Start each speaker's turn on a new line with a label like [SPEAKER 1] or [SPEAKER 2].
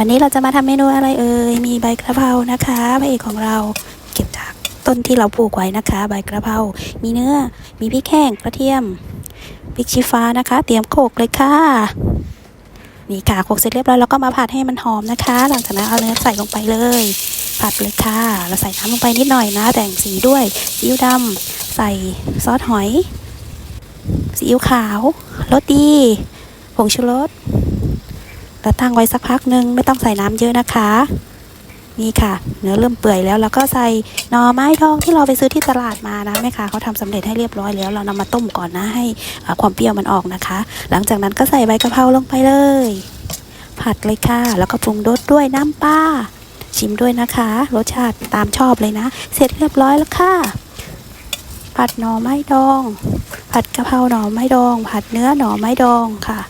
[SPEAKER 1] วันนี้เราจะมาทำเมนูอะไรเอ่ย มีใบกระเพรานะคะพระเอกของเราเก็บจากต้นที่เราปลูกไว้นะคะ ใบกระเพรา มีเนื้อ มีพริกแห้ง กระเทียม พริกชี้ฟ้านะคะ เตรียมโขกเลยค่ะ นี่ค่ะโขกเสร็จเรียบร้อยแล้วก็มาผัดให้มันหอมนะคะ หลังจากนั้นเอาเนื้อใส่ลงไปเลย ผัดเลยค่ะ เราใส่น้ำลงไปนิดหน่อยนะ แต่งสีด้วยซีอิ๊วดำใส่ซอสหอย ซีอิ๊วขาว รสดี ผงชูรส แล้วตั้งไว้สักพักหนึ่งไม่ต้องใส่น้ำเยอะนะคะ นี่ค่ะ เนื้อเริ่มเปื่อยแล้วแล้วก็ใส่หน่อไม้ดองที่เราไปซื้อที่ตลาดมานะแม่ค้าเขาทำสำเร็จให้เรียบร้อยแล้ว เรานำมาต้มก่อนนะให้ความเปรี้ยวมันออกนะคะ หลังจากนั้นก็ใส่ใบกะเพราลงไปเลย ผัดเลยค่ะ แล้วก็ปรุงรสด้วยน้ำปลาชิมด้วยนะคะ รสชาติตามชอบเลยนะ เสร็จเรียบร้อยแล้วค่ะ ผัดหน่อไม้ดอง ผัดกะเพราหน่อไม้ดอง ผัดเนื้อหน่อไม้ดองค่ะ